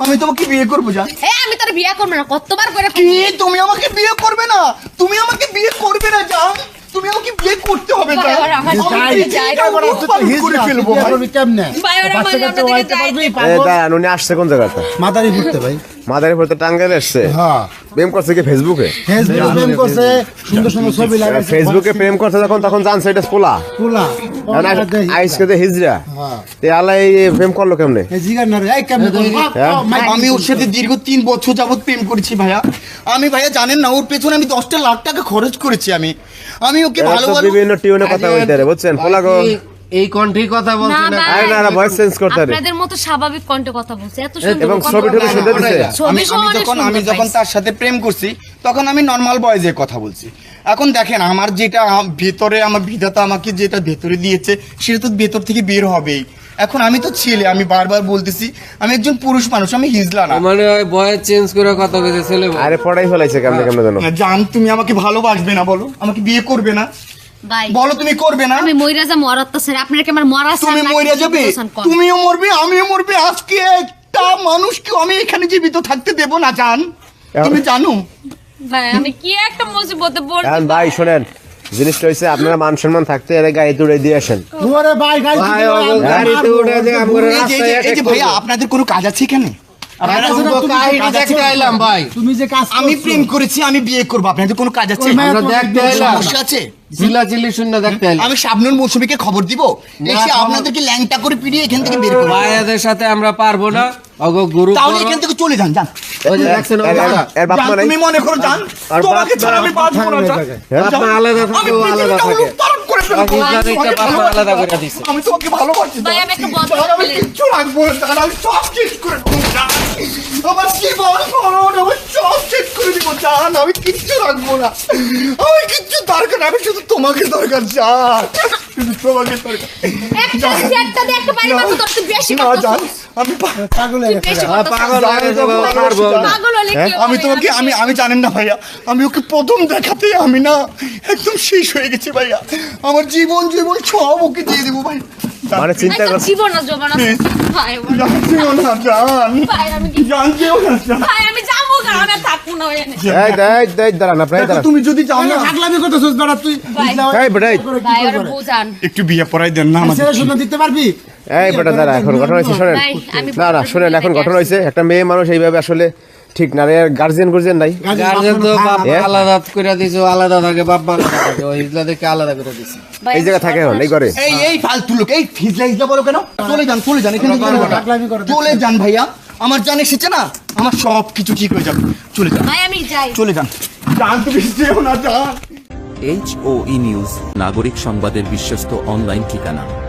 আমি তোমাকে বিয়ে করব জান এ আমি তোর বিয়ে করব না কতবার করে কি? তুমি আমাকে বিয়ে করবে না? তুমি আমাকে বিয়ে করবে না জান তুমি আমাকে বিয়ে করতে হবে জান আমি যাই, যাই, করে ফেলব ভাই। কেমনে? ভাই, ওরা বাচ্চা আমাদের কাচ্চা দিকে হইতে যাইতে- পারবি এ পাগল। দাঁড়ান উনি আসছে কোন জায়গাতে মাদারি ঘুরতে ভাই। মাদারীপুর তো টাঙ্গাইল এসছে। হ্যাঁ। প্রেম করছে কি ফেসবুকে? ফেসবুকে প্রেম করছে সুন্দর সুন্দর ছবি লাগাইছে ফেসবুকে প্রেম করছে যখন তখন জানছে এটা পোলা। পোলা আইসকে যে হিজরা হ্যাঁ। তে আলাই প্রেম করল কেমনে? এই জিগার না রে এই কেমনে করব? হ্যাঁ? ও, মাই- আমি ওর সাথে দীর্ঘ তিন বছর যাবত প্রেম করেছি ভাইয়া। আমি ভাইয়া জানেন না ওর পেছনে আমি দশটা লাখ টাকা খরচ করেছি আমি। আমি ওকে ভালো বিভিন্ন টিউনে কথা বলতে বুঝছেন? পোলা গো এই কণ্ঠে কথা বলছে না না? আরে না না ভয়েস চেঞ্জ করতে আপনাদের মতো স্বাভাবিক কণ্ঠে কথা বলছে এত সুন্দর এবং কথা ছবি টবি বলে। দিছে আমি যখন আমি যখন তার সাথে প্রেম করছি তখন আমি নর্মাল বয়েজে কথা বলছি। এখন দেখেন আমার যেটা ভেতরে আমার বিধাতা আমাকে যেটা ভেতরে দিয়েছে সেটা তো ভেতর থেকে বের হবেই। এখন আমি তো ছেলে আমি বারবার বলতেছি আমি একজন পুরুষ মানুষ আমি হিজলা না। মানে ওই বয়স চেঞ্জ করে কথা কইছে ছেলে বলে। আরে পড়াই ফেলাইছে কেমনে কেমনে জানো জান তুমি আমাকে ভালোবাসবে না বলো। আমাকে বিয়ে করবে না। বলো তুমি করবে না? আমি মইরা যা মরাত তো স্যার আপনার কি আমার মরা তুমি মরে যাবে? তুমিও মরবে আমিও মরবে। আজকে একটা মানুষকে আমি এখানে জীবিত থাকতে দেব না জান। তুমি জানো? ভাই আমি কি একটা মুসিবতে পড়ছি এখন ভাই? শোনেন জিনিসটা হচ্ছে আপনারা মান সম্মান থাকতে এর গায়ে দৌড়ে দিয়ে আসেন। ওরে ভাই গাড়ি গাড়িতে উঠে যে আপনাদের কোনো কাজ আছে এখানে? আপনারা তুমি যে কাজ দেখতে করছ, আইলাম ভাই। তুমি যে কাজ আমি প্রেম করেছি আমি বিয়ে করব। আপনাদের কোনো কাজ আছে ওই মেয়ে আমরা তোমাকে দেখতে বিয়ে এলাম। সমস্যা আছে? চিল্লাচিল্লি শূন্য দেখতে আমি শাবনুর মৌসুমীকে খবর দিব। এসে খবর- আপনাদেরকে ল্যাংটা করে পিড়িয়ে এখান থেকে বের করব। সাথে আমরা পারব না। অগো গুরু তাহলে এখান থেকে চলে যান যান। ওই যে দেখছেন এর- অবস্থা। এর- এর বাপ যান, তুমি মনে করো যান। তোমাকে ছাড়া আমি বাঁচবো না যান। জায়গায়। বাপ মা আলাদা থাকে আলাদা থাকে। আমি তোকে ভালোবাসি আলাদা করে দিছে। আমি তোমাকে ভালোবাসি ভাই, আমি একটা বন্ধ জান, আমি কিচ্ছু রাখব না, আমি সব শেষ করে দেবো, জান। আমার জীবন মরণ, আমি সব শেষ করে দিব, জান, আমি কিচ্ছু রাখব না। আমার কিচ্ছু দরকার, আমি শুধু তোমাকে দরকার, জান। আমি হয়ে হয়ে তোমাকে আমি আমি জানেন না ভাইয়া। আমি ওকে প্রথম দেখাতে আমি না। একদম শেষ হয়ে গেছি ভাইয়া। আমার জীবন জীবন সব ওকে দিয়ে দেবো ভাই। মানে চিন্তা কর জীবন না জমানো ভাই আমার- না জান। ভাই আমি কি না ভাই আমি যাব তুমি যদি চাও তুই এই বেটা, রে? একটু বিয়ে পড়াই দেন না আমাদের শুনে দিতে পারবি? এই বেটা দাঁড়া এখন ঘটনা হয়েছে শোনেন। না না শোনেন এখন ঘটনা হয়েছে একটা মেয়ে মানুষ এইভাবে আসলে ঠিক না গার্জিয়ান গার্জিয়ান নাই। তো বাপ আলাদা করে দিছে আলাদা থাকে বাপ আলাদা থাকে ওই হিজলাদেরকে আলাদা করে দিছে। এই জায়গা থাকে এখন এই করে এই এই ফালতু লোক এই ফিজলা হিজলা বলো কেন? চলে যান চলে যান এখানে চলে যান ভাইয়া। আমার জান এসেছে না? আমার সব কিছু ঠিক হয়ে যাবে। চলে যান। ভাই আমি যাই। চলে যান। জান তুমি যেও না যান। এইচ ও ই নিউজ নাগরিক সংবাদের বিশ্বস্ত অনলাইন ঠিকানা।